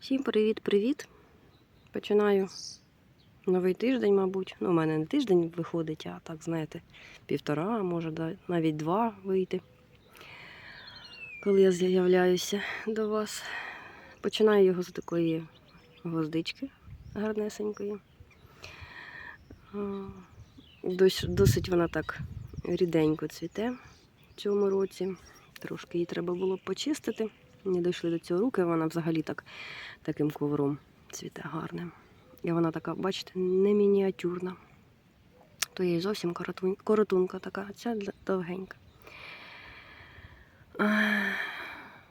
Всім привіт-привіт. Починаю новий тиждень, мабуть. Ну, у мене не тиждень виходить, а так, знаєте, півтора, може навіть два вийти. Коли я з'являюся до вас. Починаю його з такої гвоздички гарнесенької. Досить вона так ріденько цвіте в цьому році. Трошки її треба було почистити. Не дійшли до цього руки, вона взагалі так таким ковром цвіте гарним. І вона така, бачите, не мініатюрна. То є зовсім коротунка така, ця довгенька.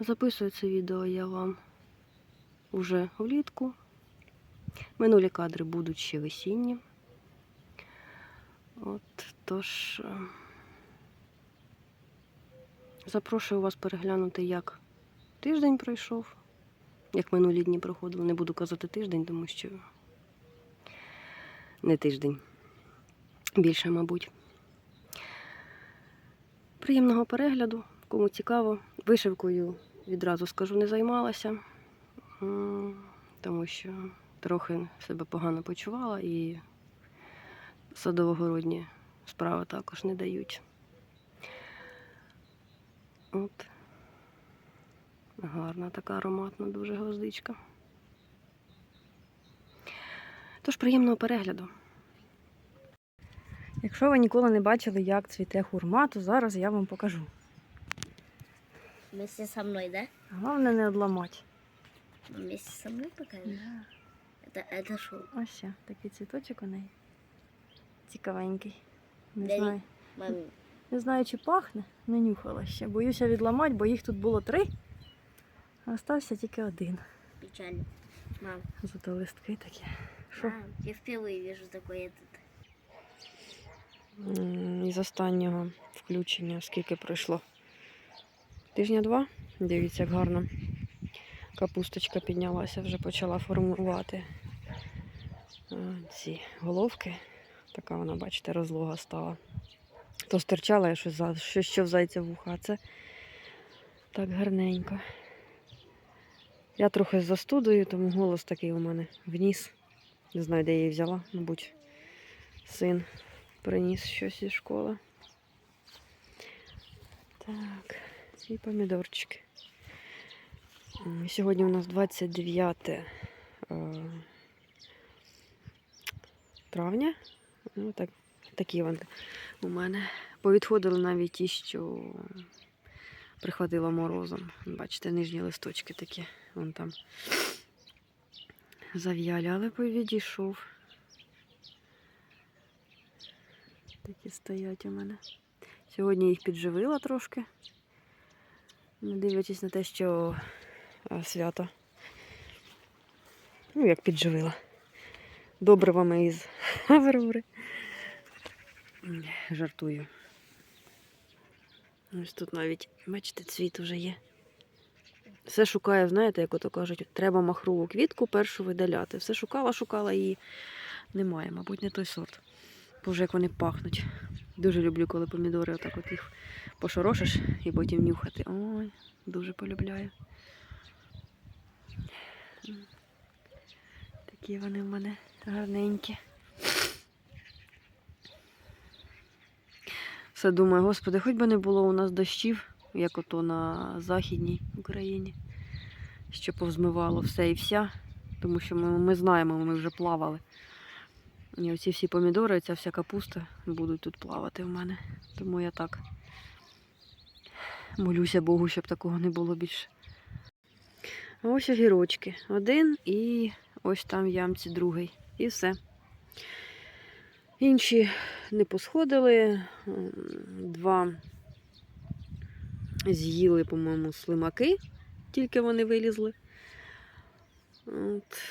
Записую це відео я вам уже влітку. Минулі кадри будуть ще весінні. От, тож е, запрошую вас переглянути, як тиждень пройшов, як минулі дні проходили. Не буду казати тиждень, тому що не тиждень. Більше, мабуть. Приємного перегляду, кому цікаво. Вишивкою відразу скажу, не займалася, тому що трохи себе погано почувала і садово-городні справи також не дають. От. Гарна така ароматна дуже гвоздичка. Тож приємного перегляду. Якщо ви ніколи не бачили, як цвіте хурма, то зараз я вам покажу. Вместе со мной, да? Головне не одламати. Вместе со мной покажешь? Это, это шо? Ось ще такий цвіточок у неї. Цікавенький. Не Де знаю. Не знаю, чи пахне, не нюхала ще. Боюся відламати, бо їх тут було три, а остався тільки один. печально. Мам, Зато листки такі. Що? мам, я впервые вижу такой этот. М, Із останнього включення, скільки пройшло? Тижня два. Дивіться, як гарно. Капусточка піднялася, вже почала формувати ці головки. Така вона, бачите, розлога стала. То стирчала я щось, за- що, що в зайця вуха, а це так гарненько. Я трохи з застудою, тому голос такий у мене вніс. Не знаю, де я її взяла, мабуть, син приніс щось із школи. Так, і помідорчики. Сьогодні у нас 29 е, травня. Ну, так, такі вони у мене. Повідходили навіть ті, що прихватило морозом. Бачите, нижні листочки такі. Вон там зав'яли, але відійшов. Такі стоять у мене. Сьогодні їх підживила трошки. Не дивлячись на те, що а, свято. Ну, як підживила. Добривами із Аврори. Жартую. Ось тут навіть, бачите, цвіт уже є. Все шукаю, знаєте, як ото кажуть, треба махрову квітку першу видаляти. Все шукала, шукала і немає, мабуть, не той сорт. Боже, як вони пахнуть. Дуже люблю, коли помідори отак от їх пошорошиш і потім нюхати. Ой, дуже полюбляю. Такі вони в мене гарненькі. Все думаю, господи, хоч би не було у нас дощів, як ото на Західній Україні, що повзмивало все і вся, тому що ми, ми знаємо, ми вже плавали. І оці всі помідори, ця вся капуста будуть тут плавати в мене. Тому я так молюся Богу, щоб такого не було більше. Ось огірочки. Один і ось там в ямці другий. І все. Інші не посходили. Два з'їли, по-моєму, слимаки, тільки вони вилізли. От.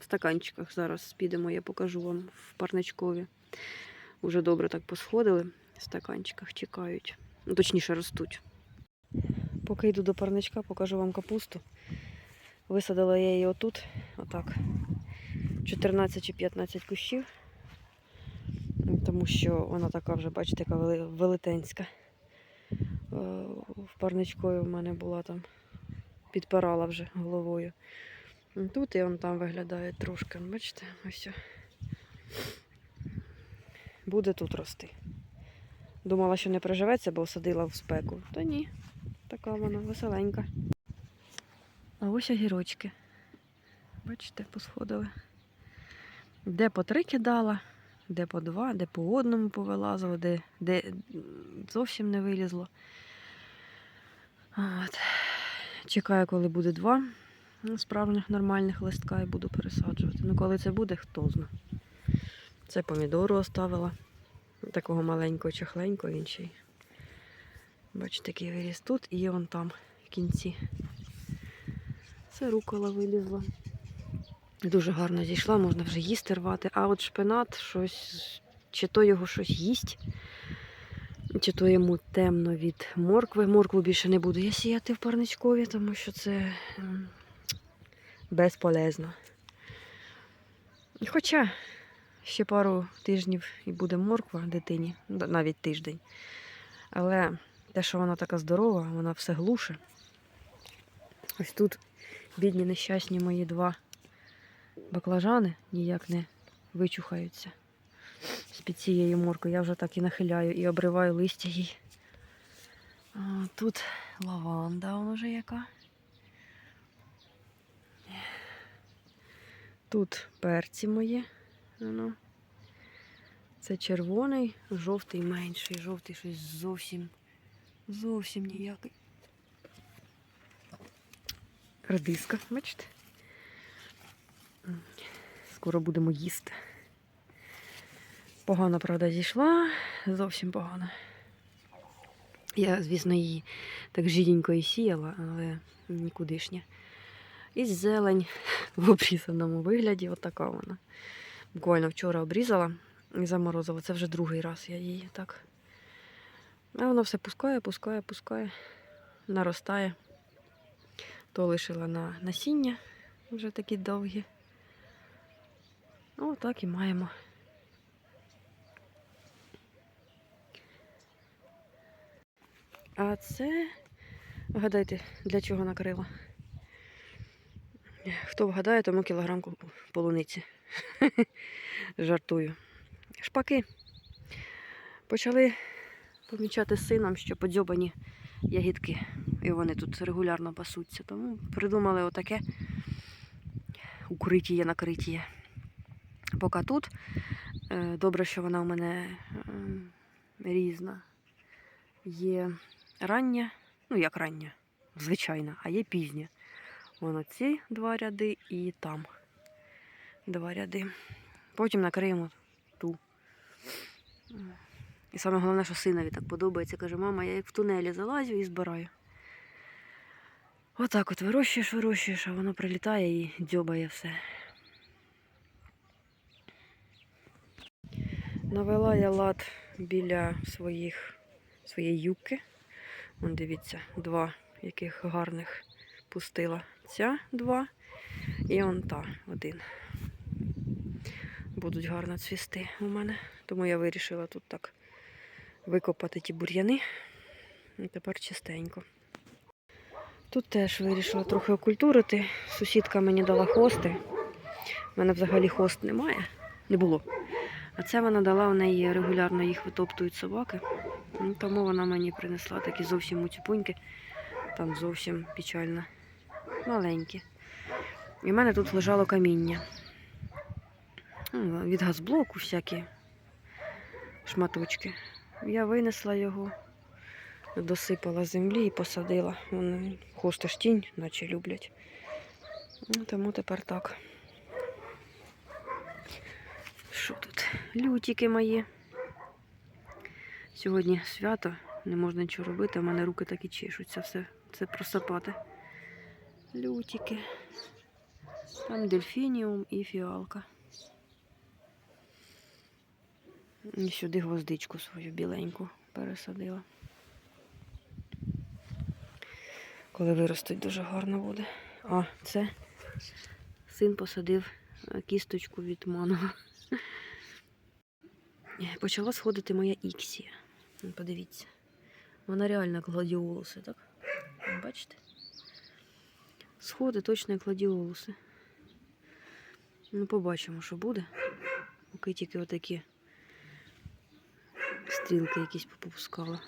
В стаканчиках зараз підемо, я покажу вам в парничкові. Уже добре так посходили. В стаканчиках чекають. Ну, точніше, ростуть. Поки йду до парничка, покажу вам капусту. Висадила я її отут, отак. 14 чи 15 кущів. Тому що вона така вже, бачите, яка велетенська. Е, В парничкові в мене була там підпирала вже головою. Тут і он там виглядає трошки. Бачите, ось. Буде тут рости. Думала, що не приживеться, бо садила в спеку. Та ні, така вона веселенька. А ось огірочки. Бачите, посходили. Де по три кидала, де по два, де по одному повилазило, де, де зовсім не вилізло. От. Чекаю, коли буде два справжніх нормальних листка і буду пересаджувати. Ну, коли це буде, хто зна. Це помідору оставила. Такого маленького, чахленького інший. Бачите, який виріс тут і є он там в кінці. Це рукола вилізла. Дуже гарно зійшла, можна вже їсти рвати. А от шпинат щось, чи то його щось їсть, чи то йому темно від моркви. Моркву більше не буду я сіяти в парничкові, тому що це безполезно. Хоча ще пару тижнів і буде морква дитині, навіть тиждень. Але те, що вона така здорова, вона все глуше. Ось тут бідні нещасні мої два баклажани ніяк не вичухаються з-під цієї моркви. Я вже так і нахиляю і обриваю листя їй. Тут лаванда вона вже яка. Тут перці мої. Це червоний, жовтий менший. Жовтий щось зовсім, зовсім ніякий. Радиска, бачите? Скоро будемо їсти. Погано, правда, зійшла, зовсім погано. Я, звісно, її так жиденько і сіяла, але нікудишня. І зелень в обрізаному вигляді, отака вона. Буквально вчора обрізала і заморозила. Це вже другий раз я її так. А воно все пускає, пускає, пускає, наростає. То лишила на насіння вже такі довгі. О, так і маємо. А це, вгадайте, для чого накрила? Хто вгадає, тому кілограм полуниці. Жартую. Шпаки. Почали помічати з сином, що подзьобані ягідки. І вони тут регулярно пасуться. Тому придумали отаке укриття, накриття. Поки тут. Е, Добре, що вона у мене ем, різна. Є рання, ну як рання, звичайна, а є пізня. Воно ці два ряди і там два ряди. Потім накриємо ту. І саме головне, що синові так подобається. Каже, мама, я як в тунелі залазю і збираю. Отак от вирощуєш, вирощуєш, а воно прилітає і дзьобає все. Навела я лад біля своїх, своєї юбки. Вон дивіться, два яких гарних пустила. Ця два і он та один. Будуть гарно цвісти у мене. Тому я вирішила тут так викопати ті бур'яни. І тепер чистенько. Тут теж вирішила трохи окультурити. Сусідка мені дала хости. У мене взагалі хост немає, не було. А це вона дала, в неї регулярно їх витоптують собаки. Ну, Тому вона мені принесла такі зовсім муцюпуньки. Там зовсім печально. Маленькі. І в мене тут лежало каміння. Ну, Від газблоку всякі шматочки. Я винесла його, досипала землі і посадила. Вони хости ж тінь, наче люблять. Ну, Тому тепер так. Що тут? Лютики мої. Сьогодні свято, не можна нічого робити, а в мене руки так і чешуться, все це просапати. Лютики. Там дельфініум і фіалка. І сюди гвоздичку свою біленьку пересадила. Коли виростуть, дуже гарно буде. А, це син посадив е, кісточку від манго. Е, Почала сходити моя іксія. Ну, Подивіться. Вона реально гладіолуси, так? Бачите? сходи точно як гладіолуси. Ну, побачимо, що буде. Поки тільки отакі стрілки якісь попускала.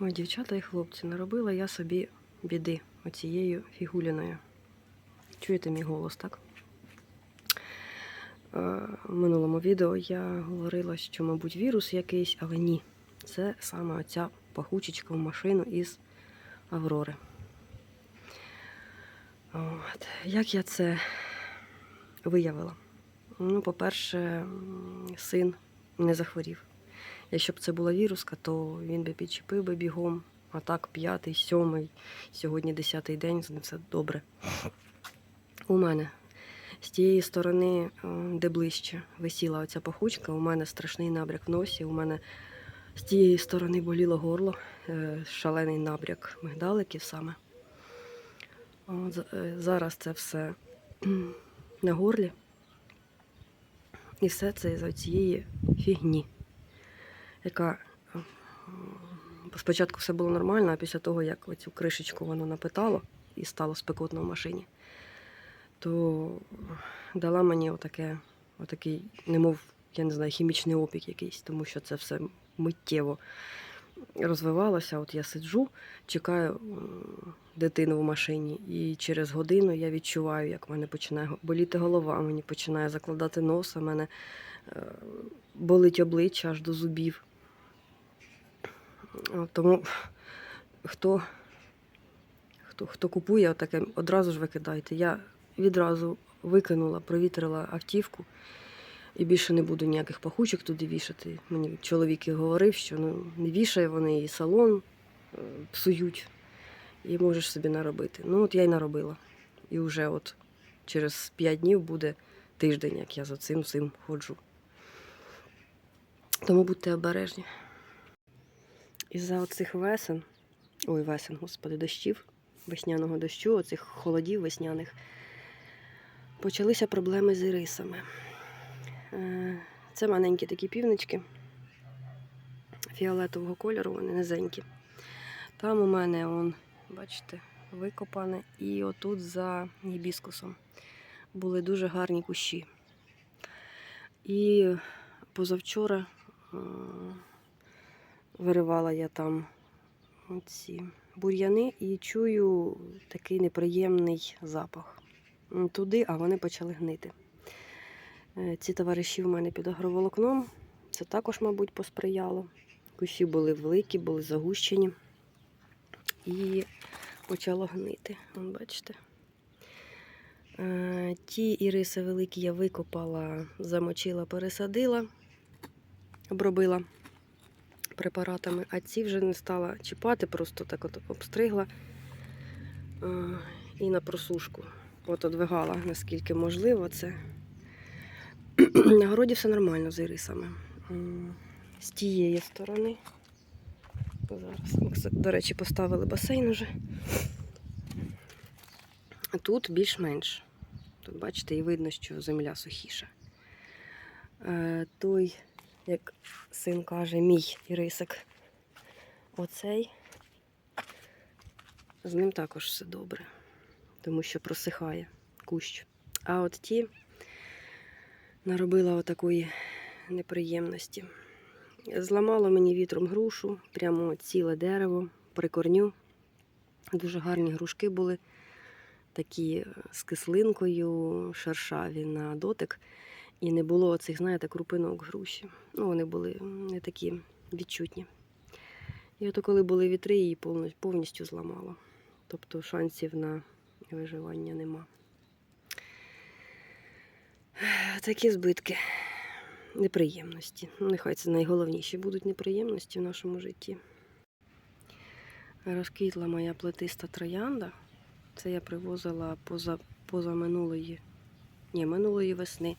Ой, дівчата і хлопці, наробила я собі біди оцією фігуліною. Чуєте мій голос, так? Е, В минулому відео я говорила, що, мабуть, вірус якийсь, але ні. Це саме оця пахучечка в машину із Аврори. От. Як я це виявила? Ну, по-перше, син не захворів. Якщо б це була віруска, то він би підчепив би бігом. А так, п'ятий, сьомий, сьогодні десятий день, з ним все добре. У мене з тієї сторони, е, де ближче висіла оця пахучка, у мене страшний набряк в носі. У мене з тієї сторони боліло горло, е, шалений набряк мигдаликів саме. Е, зараз це все на горлі. І все це з цієї фігні яка е, спочатку все було нормально, а після того, як оцю кришечку воно напитало і стало спекотно в машині, то дала мені отаке, отакий, немов, я не знаю, хімічний опік якийсь, тому що це все миттєво розвивалося. От я сиджу, чекаю дитину в машині, і через годину я відчуваю, як в мене починає боліти голова, мені починає закладати носа, мене е, болить обличчя аж до зубів. Тому хто, хто, хто купує таке, одразу ж викидайте. Я відразу викинула, провітрила автівку і більше не буду ніяких пахучок туди вішати. Мені чоловік і говорив, що ну, не вішай вони і салон е, псують, і можеш собі наробити. Ну, от я й наробила. І вже от через 5 днів буде тиждень, як я за цим всім ходжу. Тому будьте обережні. Із-за оцих весен, ой, весен, господи, дощів, весняного дощу, оцих холодів весняних, почалися проблеми з ірисами. Е, Це маленькі такі півнички фіолетового кольору, вони низенькі. Там у мене, он, бачите, викопане. І отут за гібіскусом були дуже гарні кущі. І позавчора е, виривала я там ці бур'яни і чую такий неприємний запах. Туди, а вони почали гнити. Е, Ці товариші в мене під агроволокном. Це також, мабуть, посприяло. Кущі були великі, були загущені. І почало гнити. Бачите. Е, Ті іриси великі я викопала, замочила, пересадила, обробила препаратами, а ці вже не стала чіпати, просто так от обстригла е, і на просушку. От одвигала, наскільки можливо це. На городі все нормально з ірисами. З тієї сторони. Зараз, до речі, поставили басейн уже. А Тут більш-менш. Тут, бачите, і видно, що земля сухіша. Е, той, як син каже, мій ірисик. Оцей. З ним також все добре, тому що просихає кущ. А от ті наробила отакої неприємності. Зламало мені вітром грушу, прямо ціле дерево при корню. Дуже гарні грушки були, такі з кислинкою, шершаві на дотик. І не було оцих, знаєте, крупинок груші. Ну, вони були не такі відчутні. І от коли були вітри, її повністю зламало. Тобто шансів на виживання нема. Такі збитки, неприємності. Ну, Нехай це найголовніші будуть неприємності в нашому житті. Розквітла моя плетиста троянда. Це я привозила поза, поза минулої, ні, минулої весни.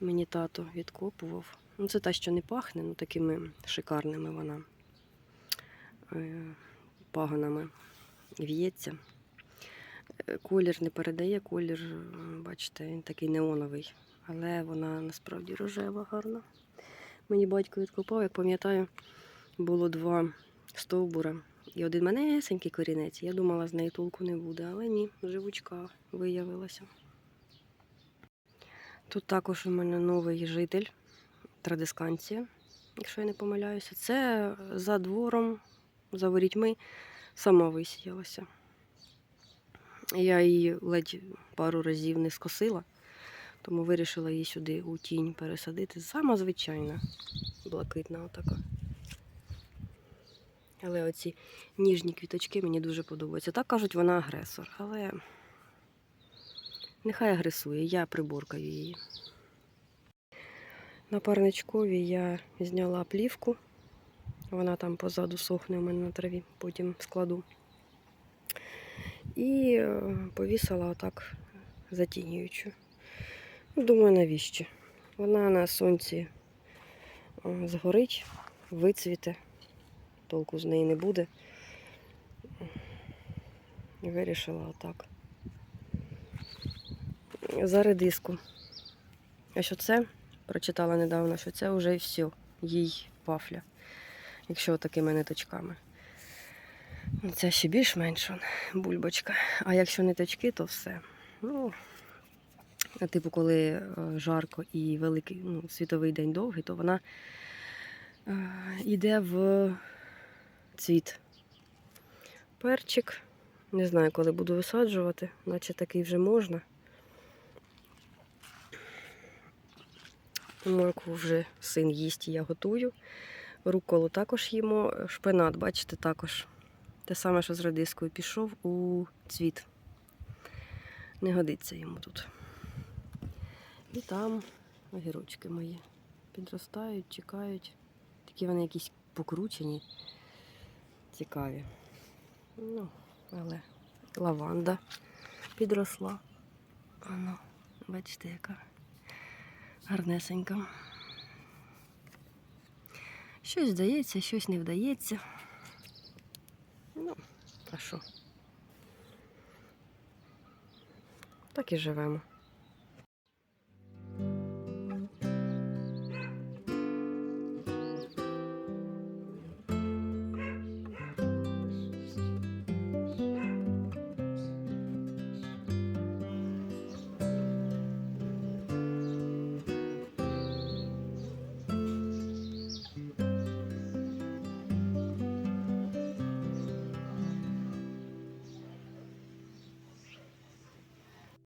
Мені тато відкопував. Ну, це та, що не пахне, ну такими шикарними вона е, пагонами в'ється. Е, Колір не передає, колір, е, бачите, він такий неоновий, але вона насправді рожева, гарна. Мені батько відкопав, як пам'ятаю, було два стовбура і один манесенький корінець. Я думала, з неї толку не буде, але ні, живучка виявилася. Тут також у мене новий житель, традисканція, якщо я не помиляюся. Це за двором, за ворітьми сама висіялася. Я її ледь пару разів не скосила, тому вирішила її сюди у тінь пересадити. Сама звичайна, блакитна отака. Але оці ніжні квіточки мені дуже подобаються. Так кажуть, вона агресор, але нехай агресує, я приборкаю її. На парничкові я зняла плівку. Вона там позаду сохне у мене на траві, потім складу. І е, повісила отак затінюючу. Ну, Думаю, навіщо? Вона на сонці е, згорить, вицвіте, толку з неї не буде. Вирішила отак. За редиску. А що це? Прочитала недавно, що це вже все, їй вафля. Якщо такими ниточками. Це ще більш-менш бульбочка. А якщо ниточки, то все. Ну, типу, коли е, жарко і великий ну, світовий день довгий, то вона е, йде в цвіт. Перчик. Не знаю, коли буду висаджувати, наче такий вже можна. Моркву вже син їсть, і я готую. Руколу також їмо. Шпинат, бачите, також. Те саме, що з радискою пішов у цвіт. Не годиться йому тут. І там огірочки мої підростають, чекають. Такі вони якісь покручені, цікаві. Ну, але лаванда підросла. Ано, бачите, яка гарнесенька. Щось вдається, щось не вдається. Ну, а що? Так і живемо.